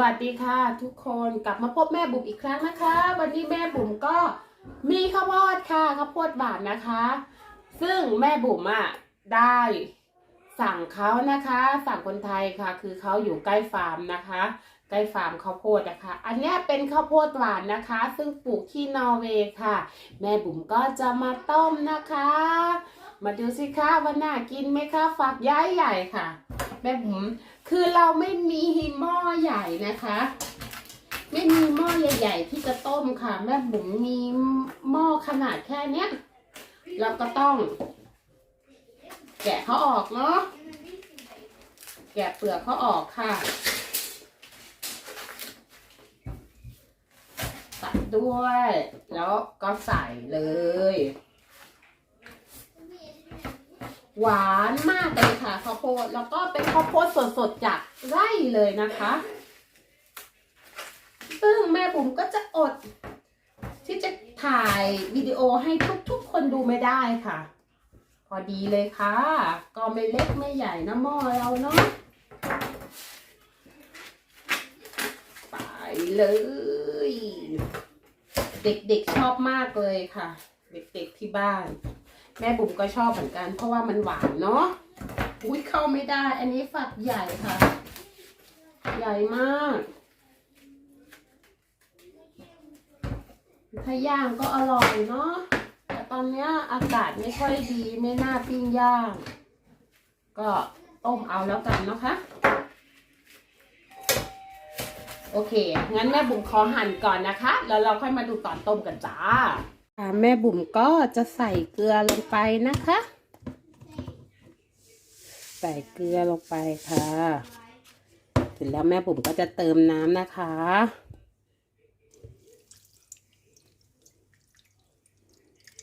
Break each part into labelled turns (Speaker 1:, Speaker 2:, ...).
Speaker 1: วัสดีค่ะทุกคนกลับมาพบแม่บุ๋มอีกครั้งนะคะ วันนี้แม่บุ๋มก็มีข้าวโพดค่ะข้าวโพดบาทนะคะ ซึ่งแม่บุ๋มอะได้สั่งเขานะคะ สั่งคนไทยค่ะ คือเขาอยู่ใกล้ฟาร์มนะคะ ใกล้ฟาร์มข้าวโพดนะคะ อันนี้เป็นข้าวโพดหวานนะคะ ซึ่งปลูกที่นอร์เวย์ค่ะ แม่บุ๋มก็จะมาต้มนะคะ มาดูสิคะว่าน่ากินไหมคะฝักย้ายใหญ่ค่ะ แม่บุ๋มคือเราไม่มีหม้อใหญ่นะคะ ไม่มีหม้อใหญ่ ๆ ที่จะต้มค่ะ แม่บุ๋มมีหม้อขนาดแค่เนี้ยเราก็ต้อง แกะเขาออกเนาะแกะเปลือกเขาออกค่ะตัดด้วย แล้วก็ใส่เลย หวานมากเลยค่ะข้าวโพดแล้วก็เป็นข้าวโพดสดๆจากไร่เลยนะคะ ซึ่งแม่บุ๋มก็จะอด ที่จะถ่ายวิดีโอให้ทุกๆคนดูไม่ได้ค่ะ พอดีเลยค่ะ ก็ไม่เล็กไม่ใหญ่นะหม้อเราเนาะไปเลย เด็กๆชอบมากเลยค่ะ เด็กๆที่บ้าน แม่บุ๋มก็ชอบเหมือนกัน เพราะว่ามันหวานเนาะอุ้ยเข้าไม่ได้ อันนี้ฝักใหญ่ค่ะ ใหญ่มาก ถ้าย่างก็อร่อยเนาะแต่ตอนเนี้ยอากาศไม่ค่อยดีไม่น่าปิ้งย่าง ก็ต้มเอาแล้วกันนะคะโอเค งั้นแม่บุ๋มขอหั่นก่อนนะคะ แล้วเราค่อยมาดูตอนต้มกันจ้า ค่ะแม่บุ๋มก็จะใส่เกลือลงไปนะคะ ใส่เกลือลงไปค่ะ เสร็จแล้วแม่บุ๋มก็จะเติมน้ำนะคะ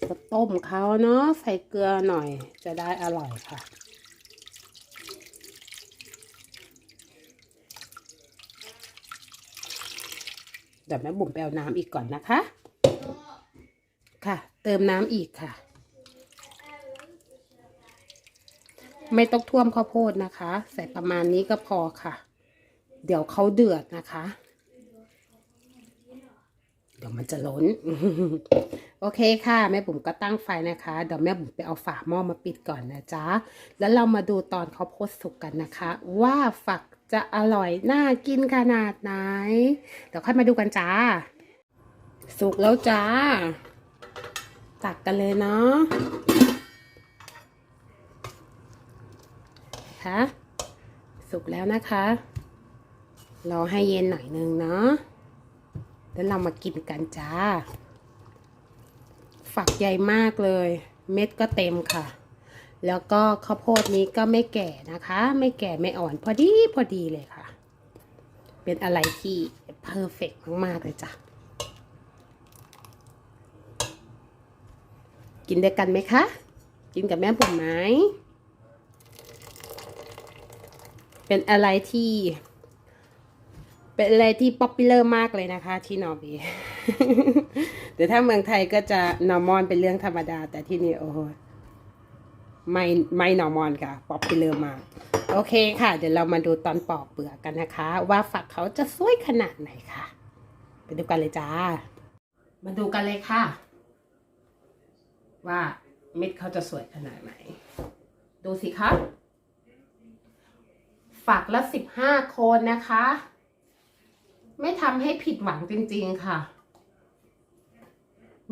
Speaker 1: ก็ต้มเขาเนาะใส่เกลือหน่อยจะได้อร่อยค่ะเดี๋ยวแม่บุ๋มไปเอาน้ำอีกก่อนนะคะ เติมน้ำอีกค่ะ ไม่ต้องท่วมข้าวโพดนะคะ ใส่ประมาณนี้ก็พอค่ะ เดี๋ยวเขาเดือดนะคะ เดี๋ยวมันจะล้น โอเคค่ะ แม่บุ๋มก็ตั้งไฟนะคะ เดี๋ยวแม่บุ๋มไปเอาฝาหม้อมาปิดก่อนนะจ๊ะ แล้วเรามาดูตอนข้าวโพดสุกกันนะคะ ว่าฝักจะอร่อยน่ากินขนาดไหน เดี๋ยวค่อยมาดูกันจ้า สุกแล้วจ้า ตักกันเลยเนาะคะสุกแล้วนะคะ รอให้เย็นหน่อยนึงเนาะแล้วเรามากินกันจ้า ฝักใหญ่มากเลย เม็ดก็เต็มค่ะ แล้วก็ข้าวโพดนี้ก็ไม่แก่นะคะ ไม่แก่ไม่อ่อนพอดีพอดีเลยค่ะ เป็นอะไรที่เพอร์เฟกมาก ๆ เลยจ้ะ กินด้วยกันไหมคะ กินกับแม่ผมไหม เป็นอะไรที่ เป็นอะไรที่ป๊อปปูล่าร์มากเลยนะคะ ที่นอร์เวย์แต่ถ้าเมืองไทยก็จะนอร์มอนเป็นเรื่องธรรมดา แต่ที่นี่โอ้โหไม่ไม่นอร์มอนค่ะป๊อปปูล่ามาก โอเคค่ะ เดี๋ยวเรามาดูตอนปอกเปลือกกันนะคะ ว่าฝักเขาจะสวยขนาดไหนค่ะ ไปดูกันเลยจ้า มาดูกันเลยค่ะ ว่าเม็ดเขาจะสวยขนาดไหน ดูสิคะ ฝักละสิบห้าโคนนะคะ ไม่ทำให้ผิดหวังจริงๆค่ะ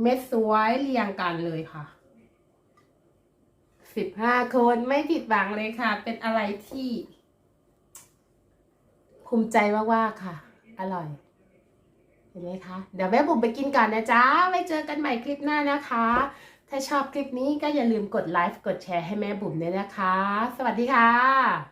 Speaker 1: เม็ดสวยเรียงกันเลยค่ะสิบห้าคนไม่ผิดหวังเลยค่ะ เป็นอะไรที่ภูมิใจมากๆค่ะ อร่อย เห็นไหมคะ เดี๋ยวแม่บุ๋มไปกินก่อนนะจ๊ะ ไว้เจอกันใหม่คลิปหน้านะคะ ถ้าชอบคลิปนี้ก็อย่าลืมกดไลค์กดแชร์ให้แม่บุ๋มด้วยนะคะ สวัสดีค่ะ